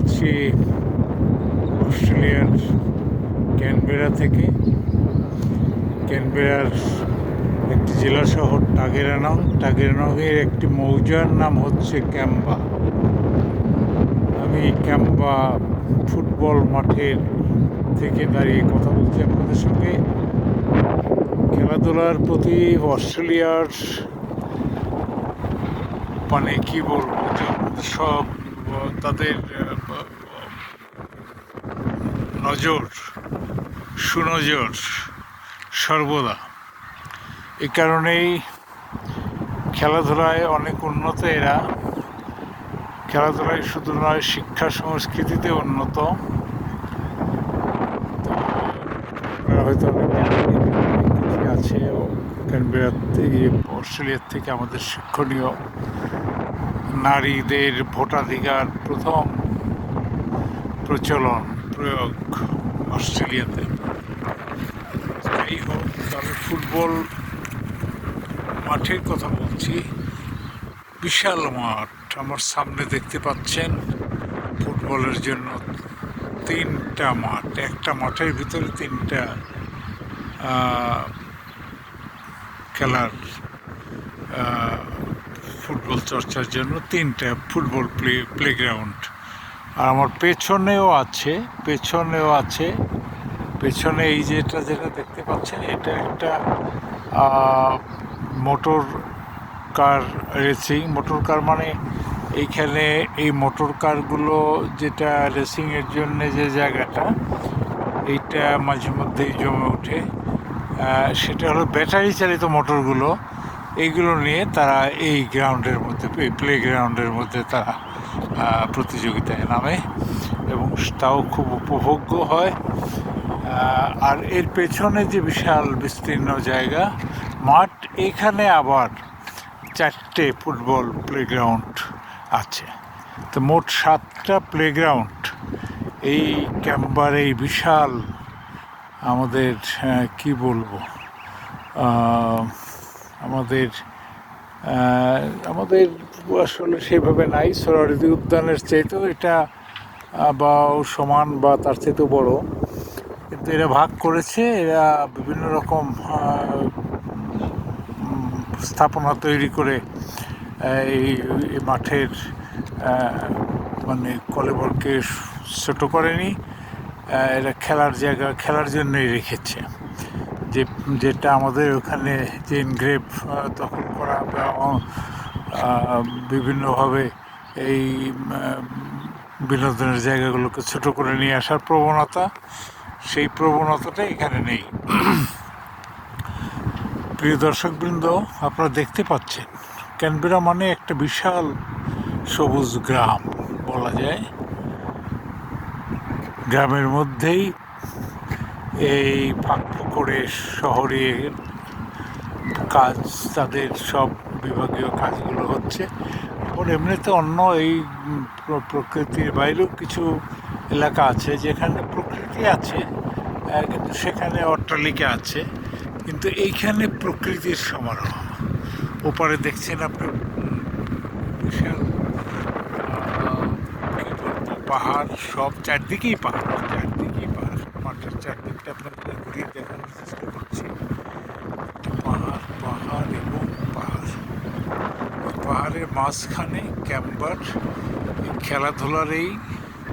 বলছি অস্ট্রেলিয়ার ক্যানবেরা থেকে। ক্যানবেরার একটি জেলা শহর টাগেরানং টাগেরানংয়ের একটি মৌজার নাম হচ্ছে ক্যাম্বা। আমি ক্যাম্বা ফুটবল মাঠের থেকে দাঁড়িয়ে কথা বলছি আপনাদের সঙ্গে। খেলাধুলার প্রতি অস্ট্রেলিয়ার মানে কি বলব সব, তাদের নজর, সুনজর, সর্বদা। এই কারণেই খেলাধুলায় অনেক উন্নত এরা। খেলাধুলায় শুধু নয়, শিক্ষা সংস্কৃতিতে উন্নত। হয়তো আছে থেকে অস্ট্রেলিয়ার থেকে আমাদের শিক্ষণীয় নারীদের ভোটাধিকার প্রথম প্রচলন। প্রয়োগ অস্ট্রেলিয়াতে। যাই হোক তবে ফুটবল মাঠের কথা বলছি। বিশাল মাঠ, আমার সামনে দেখতে পাচ্ছেন, ফুটবলের জন্য তিনটা মাঠ, একটা মাঠের ভিতরে তিনটা খেলার ফুটবল চর্চার জন্য তিনটা ফুটবল প্লে প্লেগ্রাউন্ড আর আমার পেছনেও আছে পেছনেও আছে। পেছনে এই যেটা যেটা দেখতে পাচ্ছেন, এটা একটা motor car racing motor car মানে এইখানে এই মোটর কারগুলো যেটা রেসিংয়ের জন্য যে জায়গাটা, এইটা মাঝে মধ্যেই জমে ওঠে। সেটা হলো ব্যাটারি চালিত মোটরগুলো। এইগুলো নিয়ে তারা এই গ্রাউন্ডের মধ্যে প্লে গ্রাউন্ডের মধ্যে তারা প্রতিযোগিতায় নামে এবং তাও খুব উপভোগ্য হয়। আর এর পেছনে যে বিশাল বিস্তীর্ণ জায়গা, মাঠ, এখানে আবার চারটে ফুটবল প্লেগ্রাউন্ড আছে। তো মোট সাতটা প্লেগ্রাউন্ড এই ক্যাম্বার এই বিশাল আমাদের কি বলব? আমাদের আমাদের আসলে সেভাবে নাই সোহরাওয়ার্দী উদ্যানের চাইতেও এটা বা সমান বা তার চাইতেও বড়। কিন্তু এরা ভাগ করেছে, এরা বিভিন্ন রকম স্থাপনা তৈরি করে এই মাঠের মানে কলেবরকে ছোটো করেনি এরা খেলার জায়গা, খেলার জন্যই রেখেছে। যে, যেটা আমাদের ওখানে যে ইনগ্রেভ দখল করা বা বিভিন্নভাবে এই বিনোদনের জায়গাগুলোকে ছোট করে নিয়ে আসার প্রবণতা, সেই প্রবণতাটা এখানে নেই। প্রিয় দর্শকবৃন্দ, আপনারা দেখতে পাচ্ছেন, ক্যানবেরা মানে একটা বিশাল সবুজ গ্রাম, বলা যায়। গ্রামের মধ্যেই এই ফাঁক করে শহরে কাজ, তাদের সব বিভাগীয় কাজগুলো হচ্ছে। ওর এমনিতে অন্য এই প্রকৃতির বাইরেও কিছু এলাকা আছে যেখানে প্রকৃতি আছে কিন্তু সেখানে অট্টালিকা আছে, কিন্তু এইখানে প্রকৃতির সমারোহ। ওপারে দেখছেন আপনি বিশাল পাহাড়, সব চারদিকেই পাহাড়, চারদিকেই পাহাড় মাঠের চারদিকটা আপনাদের ঘুরিয়ে দেখানোর চেষ্টা করছি পাহাড় পাহাড় এবং পাহাড় ওই পাহাড়ের মাঝখানে ক্যাম্বার খেলাধুলার এই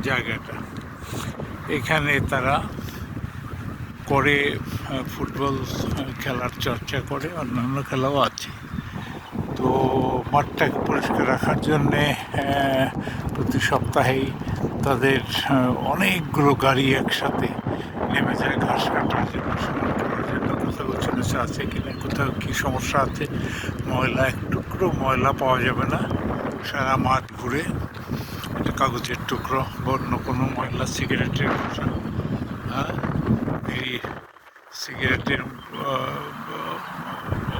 জায়গাটা। এখানে তারা করে ফুটবল খেলার চর্চা করে, অন্যান্য খেলাও আছে। তো মাঠটাকে পরিষ্কার রাখার জন্যে প্রতি সপ্তাহেই তাদের অনেকগুলো গাড়ি একসাথে নেমে যায়, ঘাস কাটার জন্য কোথাও আছে কিনা, কোথাও কী সমস্যা আছে? ময়লা এক টুকরো, ময়লা পাওয়া যাবে না। সারা মাঠ ঘুরে একটা কাগজের টুকরো বা অন্য কোনো ময়লা, সিগারেটের হ্যাঁ? এই সিগারেটের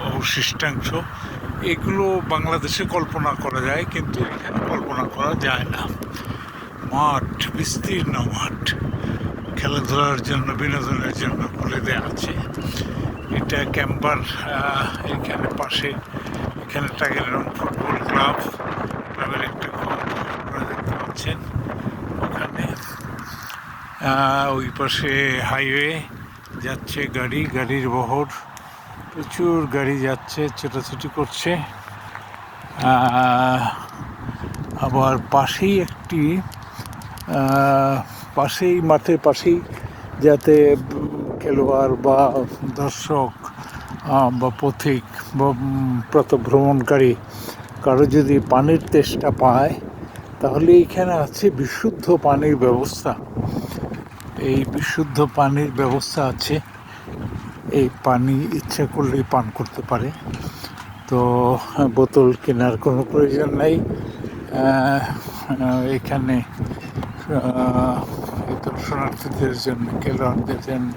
অবশিষ্টাংশ, এগুলো বাংলাদেশে কল্পনা করা যায়, কিন্তু এখানে কল্পনা করা যায় না। মাঠ, বিস্তীর্ণ মাঠ, খেলাধুলার জন্য, বিনোদনের জন্য খুলে দেওয়া আছে। এটা ক্যাম্পার এখানে পাশে, এখানে টাইগার ফুটবল ক্লাব, ক্লাবের একটা ঘর আপনারা দেখতে পাচ্ছেন। ওখানে ওই পাশে হাইওয়ে যাচ্ছে গাড়ি, গাড়ির বহর। প্রচুর গাড়ি যাচ্ছে, ছোটাছুটি করছে। আবার পাশেই একটি পাশেই মাঠের পাশেই যাতে খেলোয়াড় বা দর্শক বা পথিক, বা ভ্রমণকারী কারও যদি পানির তেষ্টা পায়, তাহলে এইখানে আছে বিশুদ্ধ পানির ব্যবস্থা। এই বিশুদ্ধ পানির ব্যবস্থা আছে। এই পানি ইচ্ছা করলেই পান করতে পারে। তো, বোতল কেনার কোনো প্রয়োজন নেই। এখানে দর্শনার্থীদের জন্য, খেলোয়াড়দের জন্য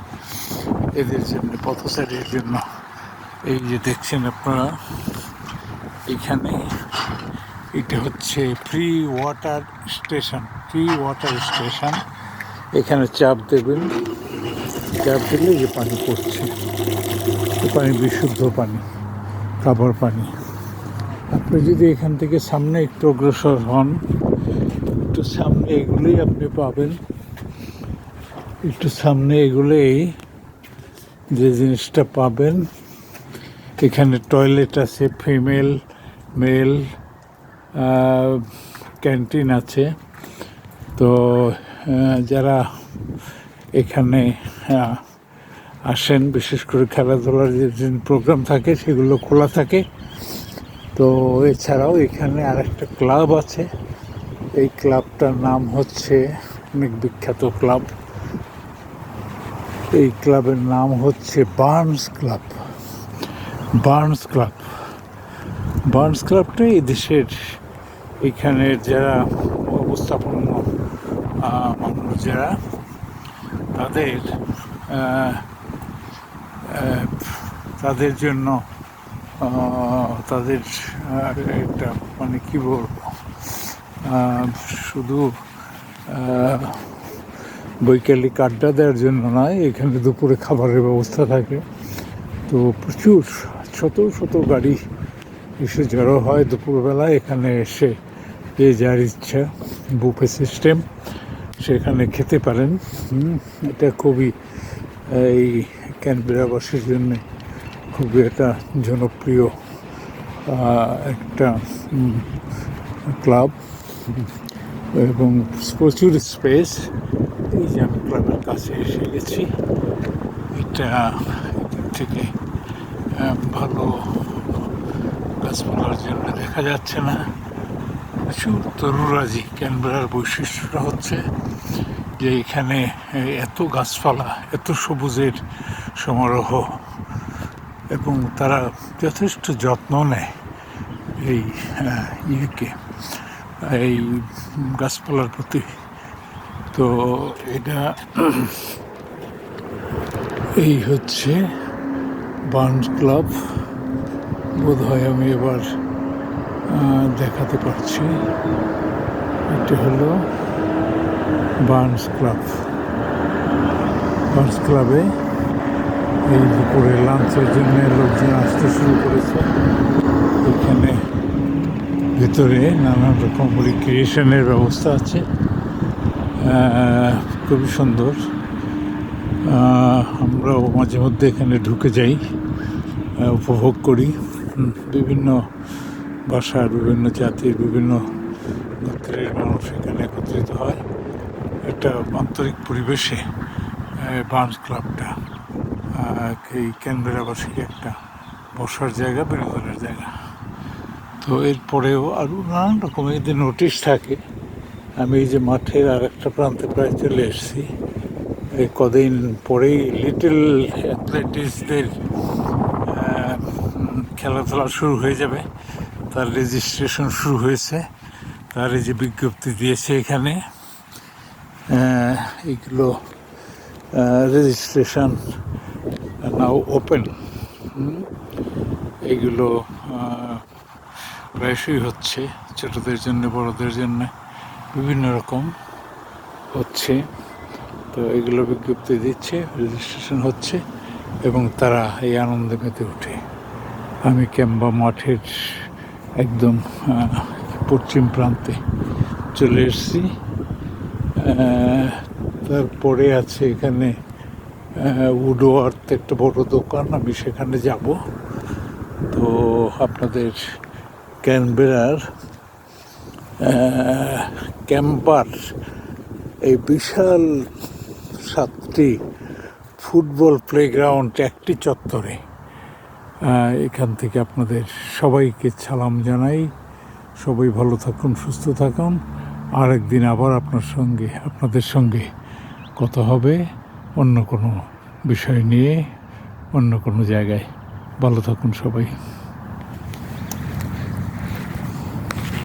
এদের জন্য, পথচারীর জন্য। এই যে দেখছেন আপনারা, এখানে এটা হচ্ছে free water station free water station এখানে চাপ দেবেন, চাপ দিলে যে পানি পড়ছে। পানি বিশুদ্ধ পানি, খাবার পানি। আপনি যদি এখান থেকে সামনে একটু অগ্রসর হন, একটু সামনে এগুলোই আপনি পাবেন। একটু সামনে এগুলোই যে জিনিসটা পাবেন, এখানে টয়লেট আছে ফিমেল মেল ক্যান্টিন আছে। তো যারা এখানে আসেন, বিশেষ করে খেলাধুলার যে প্রোগ্রাম থাকে, সেগুলো খোলা থাকে। তো, এছাড়াও এখানে আরেকটা ক্লাব আছে। এই ক্লাবটার নাম হচ্ছে অনেক বিখ্যাত ক্লাব এই ক্লাবের নাম হচ্ছে Burns club. Burns club. Burns ক্লাবটা এই দেশের এখানে যারা অবস্থাপন্ন মানুষ যারা, তাদের তাদের জন্য তাদের একটা মানে কী বলব? শুধু বৈকালিক আড্ডা দেওয়ার জন্য নয়, এখানে দুপুরে খাবারের ব্যবস্থা থাকে। তো প্রচুর, শত শত গাড়ি এসে জড়ো হয় দুপুরবেলা এখানে এসে যে যার ইচ্ছা বুফে সিস্টেম, সেখানে খেতে পারেন। এটা খুবই, এই ক্যানবেরাবাসীর জন্য খুবই একটা জনপ্রিয় একটা ক্লাব। এবং প্রচুর স্পেস এই যে আমি ক্লাবের কাছে এসে গেছি। এটা এদিক থেকে ভালো গাছপালার জন্য দেখা যাচ্ছে না। প্রচুর তরুরাজি ক্যানবেরার বৈশিষ্ট্যটা হচ্ছে যে এখানে এত গাছপালা, এত সবুজের সমারোহ, এবং তারা যথেষ্ট যত্ন নেয় এই ইয়েকে। এই গাছপালার প্রতি। তো এটা এই হচ্ছে বার্নস ক্লাব। বোধ হয় আমি এবার দেখাতে পারছি। এটা হলো বার্নস ক্লাব। বার্নস ক্লাবে এই দুপুরে লাঞ্চের জন্য লোকজন আসতে শুরু করেছে। এখানে ভেতরে নানান রকম রিক্রিয়েশনের ব্যবস্থা আছে। খুবই সুন্দর। আমরাও মাঝে মধ্যে এখানে ঢুকে যাই উপভোগ করি। বিভিন্ন ভাষার বিভিন্ন জাতির, বিভিন্ন গোত্রের মানুষ এখানে একত্রিত হয়। একটা আন্তরিক পরিবেশে বার্নস ক্লাবটা এই ক্যানবেরাবাসীর একটা বসার জায়গা বিনোদনের তো এরপরেও আরও নানান রকমের এদের নোটিশ থাকে আমি এই যে মাঠের আর একটা প্রান্তে প্রায় চলে এসেছি। এই কদিন পরেই লিটল অ্যাথলেটিক্সদের খেলাধুলা শুরু হয়ে যাবে। তার রেজিস্ট্রেশন শুরু হয়েছে। তার এই যে বিজ্ঞপ্তি দিয়েছে এখানে। আহ, এইগুলো রেজিস্ট্রেশন নাও ওপেন এইগুলো আহ, প্রায়শই হচ্ছে, ছোটদের জন্য, বড়দের জন্য বিভিন্ন রকম হচ্ছে। তো এগুলো বিজ্ঞপ্তি দিচ্ছে রেজিস্ট্রেশন হচ্ছে এবং তারা এই আনন্দে মেতে ওঠে। আমি ক্যাম্বা মাঠের একদম পশ্চিম প্রান্তে চলে এসেছি। তারপরে আছে এখানে উডো আর্থ একটা বড় দোকান, আমি সেখানে যাব। তো আপনাদের ক্যানবেরার ক্যাম্পার, এই বিশাল সাতটি ফুটবল প্লেগ্রাউন্ড, একটি চত্বরে। এখান থেকে আপনাদের সবাইকে সালাম জানাই। সবাই ভালো থাকুন, সুস্থ থাকুন। আর একদিন আবার আপনার সঙ্গে, আপনাদের সঙ্গে কথা হবে অন্য কোনো বিষয় নিয়ে, অন্য কোনো জায়গায়। ভালো থাকুন সবাই।